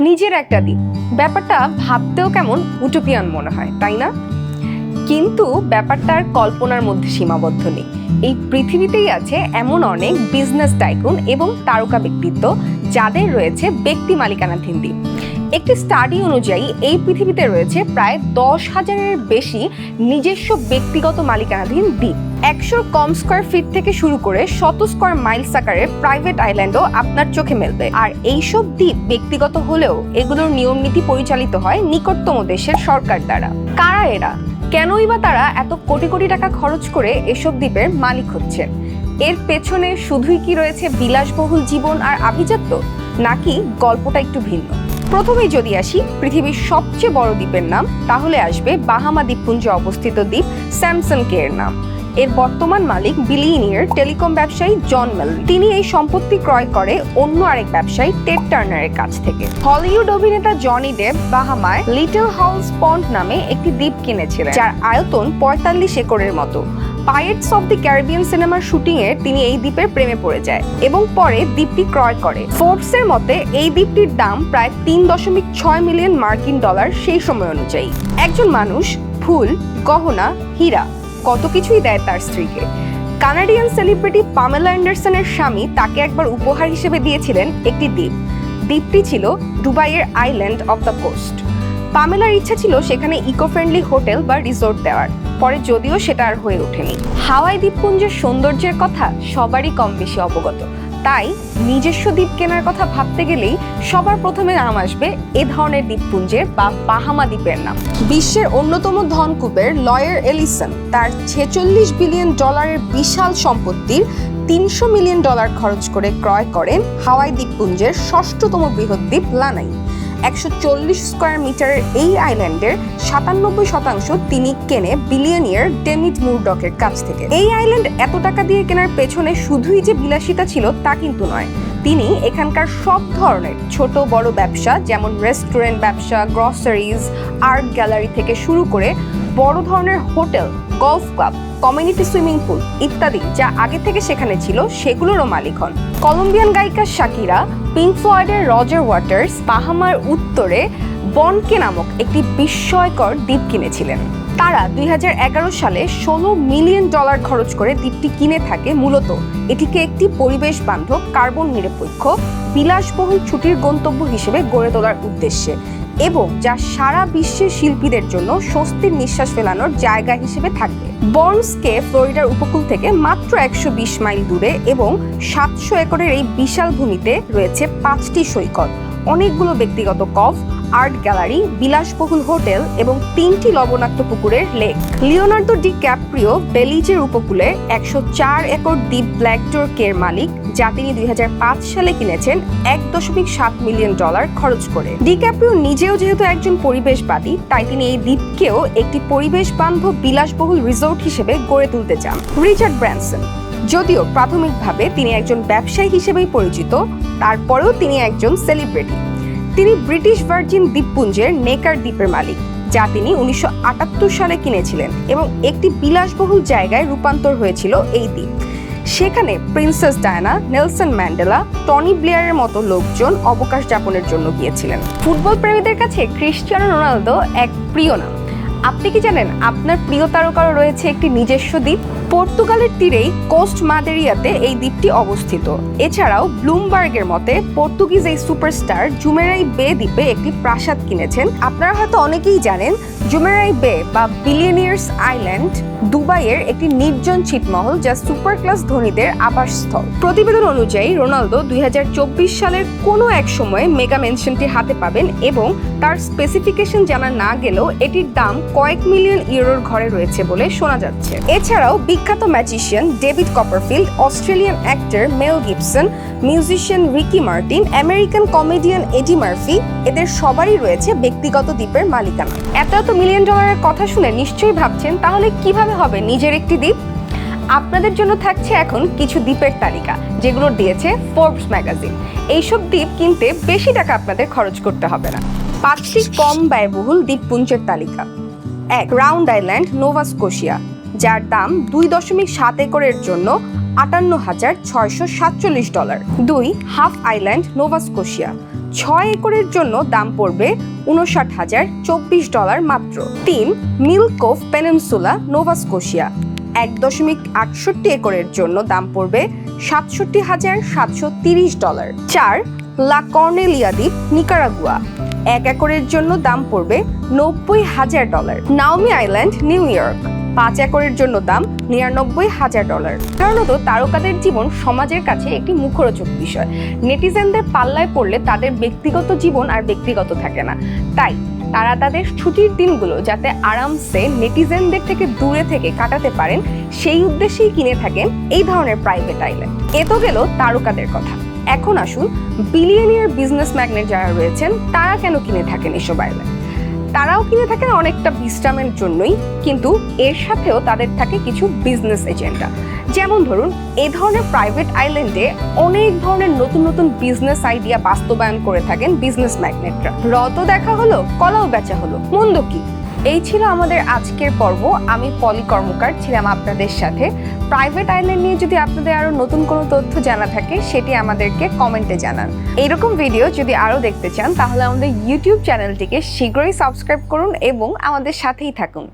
নিজের একটা দিক। ব্যাপারটা ভাবতেও কেমন উটোপিয়ান মনে হয়, তাই না? কিন্তু ব্যাপারটা আর কল্পনার মধ্যে সীমাবদ্ধ নেই। এই পৃথিবীতেই আছে এমন অনেক বিজনেস টাইকুন এবং তারকা ব্যক্তিত্ব যাদের রয়েছে ব্যক্তি মালিকানাধীন দ্বীপ। একটি স্টাডি অনুযায়ী এই পৃথিবীতে রয়েছে প্রায় দশ হাজারের বেশি নিজস্ব ব্যক্তিগত মালিকানাধীন দ্বীপ। একশোর কম স্কোয়ার ফিট থেকে শুরু করে শত স্কোয়ার মাইলস আকারের প্রাইভেট আইল্যান্ডও আপনার চোখে মেলবে। আর এইসব দ্বীপ ব্যক্তিগত হলেও এগুলোর নিয়ম নীতি পরিচালিত হয় নিকটতম দেশের সরকার দ্বারা। কারা এরা? কেনই বা তারা এত কোটি কোটি টাকা খরচ করে এসব দ্বীপের মালিক হচ্ছে এর পেছনে শুধুই কি রয়েছে বিলাসবহুল জীবন আর আভিজাত্য? নাকি গল্পটা একটু ভিন্ন? প্রথমেই যদি আসি, পৃথিবীর সবচেয়ে বড় দ্বীপের নাম, তাহলে আসবে বাহামা দ্বীপপুঞ্জে অবস্থিত দ্বীপ স্যামসন কে এর নাম। এর বর্তমান মালিক বিলিয়নিয়ার টেলিকম ব্যবসায়ী জন মেল তিনি এই সম্পত্তি ক্রয় করে অন্য আরেক ব্যবসায়ী টেড টার্নারের কাছ থেকে। হলিউড অভিনেতা জনি ডেভ বাহামায় লিটল হাউস পন্ড নামে একটি দ্বীপ কিনেছিলেন, যার আয়তন পঁয়তাল্লিশ একরের মতো। পাইরেটস অফ দি ক্যারিবিয়ান সিনেমার শুটিং এ তিনি এই দ্বীপের প্রেমে পড়ে যায় এবং পরে দ্বীপটি ক্রয় করে। ফোর্বসের মতে, এই দ্বীপটির দাম প্রায় তিন দশমিক ছয় মিলিয়ন মার্কিন ডলার সেই সময় অনুযায়ী। একজন মানুষ, ফুল, গহনা, হীরা, কত কিছুই দেয় তার স্ত্রীকে। কানাডিয়ান সেলিব্রিটি পামেলা অ্যান্ডারসনের স্বামী তাকে একবার উপহার হিসেবে দিয়েছিলেন একটি দ্বীপ। দ্বীপটি ছিল দুবাইয়ের আইল্যান্ড অফ দ্য কোস্ট পামেলার ইচ্ছা ছিল সেখানে ইকো ফ্রেন্ডলি হোটেল বা রিসোর্ট দেওয়ার। পরে যদিও সেটা আর হয়ে ওঠেনি। হাওয়াই দ্বীপপুঞ্জের সৌন্দর্যের কথা সবারই কম বেশি অবগত। তাই নিজস্ব দ্বীপ কেনার কথা ভাবতে গেলেই সবার প্রথমে নাম আসবে এ ধরনের দ্বীপপুঞ্জের বা বাহামা দ্বীপের নাম। বিশ্বের অন্যতম ধনকূপের লয়ার এলিসন তার ছেচল্লিশ বিলিয়ন ডলারের বিশাল সম্পত্তির তিনশো মিলিয়ন ডলার খরচ করে ক্রয় করেন হাওয়াই দ্বীপপুঞ্জের ষষ্ঠতম বৃহৎ দ্বীপ লানাই। একশো চল্লিশ স্কোয়ার মিটারের এই আইল্যান্ডের সাতানব্বই শতাংশ তিনি কেনে বিলিয়নিয়ার ডেমিট মুরডকের কাছ থেকে। এই আইল্যান্ড এত টাকা দিয়ে কেনার পেছনে শুধুই যে বিলাসিতা ছিল তা কিন্তু নয়। তিনি এখানকার সব ধরনের ছোট বড় ব্যবসা যেমন রেস্টুরেন্ট ব্যবসা, গ্রসারিজ, আর্ট গ্যালারি থেকে শুরু করে বড় ধরনের hotel golf club, community swimming pool ইত্যাদি যা আগে থেকে সেখানে ছিল সেগুলোরও মালিক হন। কলম্বিয়ান গায়িকা শাকিরা, পিঙ্ক ফ্লয়েডের রজার ওয়াটার্স, বাহামার উত্তরে বনকে নামক একটি বিস্ময়কর দ্বীপ কিনেছিলেন। তারা দুই হাজার এগারো সালে ষোলো মিলিয়ন ডলার খরচ করে দ্বীপটি কিনে থাকে মূলত। এটিকে একটি পরিবেশ বান্ধব, কার্বন নিরপেক্ষ, বিলাসবহুল ছুটির গন্তব্য হিসেবে গড়ে তোলার উদ্দেশ্যে। এবং যা সারা বিশ্বের শিল্পীদের জন্য স্বস্তির নিঃশ্বাস ফেলানোর জায়গা হিসেবে থাকবে। বর্নসকে ফ্লোরিডার উপকূল থেকে মাত্র একশো বিশ মাইল দূরে এবং সাতশো একরের এই বিশাল ভূমিতে রয়েছে পাঁচটি সৈকত। অনেকগুলো ব্যক্তিগত কফ আর্ট গ্যালারি, বিলাসবহুল হোটেল এবং তিনটি লবণাক্ত পুকুরের লেক। লিওনার্দো ডি ক্যাপ্রিও বেলিজের উপকূলে একশো চার একর দ্বীপ ব্ল্যাক কের মালিক, যা তিনি দুই হাজার পাঁচ সালে কিনেছেন, এক দশমিক সাত মিলিয়ন ডলার খরচ করে। ডি ক্যাপ্রিও নিজেও যেহেতু একজন পরিবেশবাদী, তাই তিনি এই দ্বীপকেও একটি পরিবেশ বান্ধব বিলাসবহুল রিসোর্ট হিসেবে গড়ে তুলতে চান। রিচার্ড ব্র্যানসন, যদিও প্রাথমিকভাবে তিনি একজন ব্যবসায়ী হিসেবেই পরিচিত, তারপরেও তিনি একজন সেলিব্রিটি। তিনি ব্রিটিশ ভার্জিন দ্বীপপুঞ্জের নেকার দ্বীপের মালিক, যা তিনি উনিশশো আটাত্তর সালে কিনেছিলেন এবং একটি বিলাসবহুল জায়গায় রূপান্তর হয়েছিল এই দ্বীপ। সেখানে princess Diana, Nelson Mandela, Tony ব্লেয়ারের মতো লোকজন অবকাশ যাপনের জন্য গিয়েছিলেন। ফুটবল প্রেমীদের কাছে ক্রিশ্চিয়ানো রোনালদো এক প্রিয় নাম। আপনি কি জানেন আপনার প্রিয় তারকারও রয়েছে একটি নিজস্ব দ্বীপ? পর্তুগালের তীরেই কোস্ট মাদেরিয়াতে এই দ্বীপটি অবস্থিত। এছাড়াও ব্লুমবার্গের মতে পর্তুগিজ এই সুপারস্টার জুমেরাই বে দ্বীপে একটি প্রাসাদ কিনেছেন। আপনারা হয়তো অনেকেই জানেন জুমেরাই বে বা বিলিয়নিয়ার্স আইল্যান্ড দুবাইয়ের একটি নির্জন ছিটমহল যা সুপার ক্লাস ধনীদের আবাসস্থল। প্রতিবেদন অনুযায়ী, রোনালদো দুই হাজার চব্বিশ সালের কোনো এক সময়ে মেগা মেনশনটি হাতে পাবেন এবং তার স্পেসিফিকেশন জানা না গেলেও এটির দাম কয়েক মিলিয়ন ইউরোর ঘরে রয়েছে বলে শোনা যাচ্ছে। এছাড়াও বিখ্যাত magician David Copperfield, Australian actor Mel Gibson, musician Ricky Martin, American comedian Eddie Murphy, এদের সবারই রয়েছে ব্যক্তিগত দ্বীপের মালিকানা। এত এত মিলিয়ন ডলারের কথা শুনে নিশ্চয়ই ভাবছেন, তাহলে কীভাবে হবে নিজের একটি দ্বীপ? আপনাদের জন্য থাকছে এখন কিছু দ্বীপের তালিকা, যেগুলো দিয়েছে ফোর্বস ম্যাগাজিন এইসব দ্বীপ কিনতে বেশি টাকা আপনাদের খরচ করতে হবে না। পাঁচটি কম ব্যয়বহুল দ্বীপপুঞ্জের তালিকা। এক রাউন্ড আইল্যান্ড নোভা স্কোশিয়া যার দাম দুই দশমিক সাত একরের জন্য আটান্ন হাজার ছয়শো সাতচল্লিশ ডলার। দুই হাফ আইল্যান্ড নোভা স্কোশিয়া ছয় একরের জন্য দাম পড়বে উনষাট হাজার চব্বিশ ডলার মাত্র। তিন, মিল্কোভ পেনেনসুলা নোভাস্কোশিয়া এক দশমিক আটষট্টি একরের জন্য দাম পড়বে সাতষট্টি হাজার সাতশো তিরিশ ডলার। চার, লা কর্নেলিয়া দ্বীপ, নিকারাগুয়া। এক একরের জন্য দাম পড়বে নব্বই হাজার dollar. Naomi island, New York. পাঁচ একরের জন্য দাম নিরানব্বই হাজার ডলার। সাধারণত তারকাদের জীবন সমাজের কাছে একটি মুখরোচক বিষয়। নেটিজেনদের পাল্লায় পড়লে তাদের ব্যক্তিগত জীবন আর ব্যক্তিগত থাকে না। তাই তারা তাদের ছুটির দিনগুলো যাতে আরামসে নেটিজেনদের থেকে দূরে থেকে কাটাতে পারেন, সেই উদ্দেশ্যেই কিনে থাকেন এই ধরনের প্রাইভেট আইল্যান্ড। এ তো গেল তারকাদের কথা। এখন আসুন বিলিয়নিয়ার বিজনেস ম্যাগনেট যারা রয়েছেন, তারা কেন কিনে থাকেন এসব আইল্যান্ড? কিনে থাকেন অনেকটা বিশ্রামের জন্যই, কিন্তু এর সাথেও তাদের থাকে কিছু বিজনেস এজেন্ডা যেমন ধরুন, এ ধরনের প্রাইভেট আইল্যান্ডে অনেক ধরনের নতুন নতুন বিজনেস আইডিয়া বাস্তবায়ন করে থাকেন বিজনেস ম্যাগনেটরা রত দেখা হলো, কলাও বেচা হলো, মন্দ কি? এই ছিল আমাদের আজকের পর্ব। আমি পলি কর্মকার ছিলাম আপনাদের সাথে। প্রাইভেট আইল্যান্ড নিয়ে যদি আপনাদের আরও নতুন কোনো তথ্য জানা থাকে, সেটি আমাদেরকে কমেন্টে জানান। এইরকম ভিডিও যদি আরও দেখতে চান, তাহলে আমাদের ইউটিউব চ্যানেলটিকে শীঘ্রই সাবস্ক্রাইব করুন এবং আমাদের সাথেই থাকুন।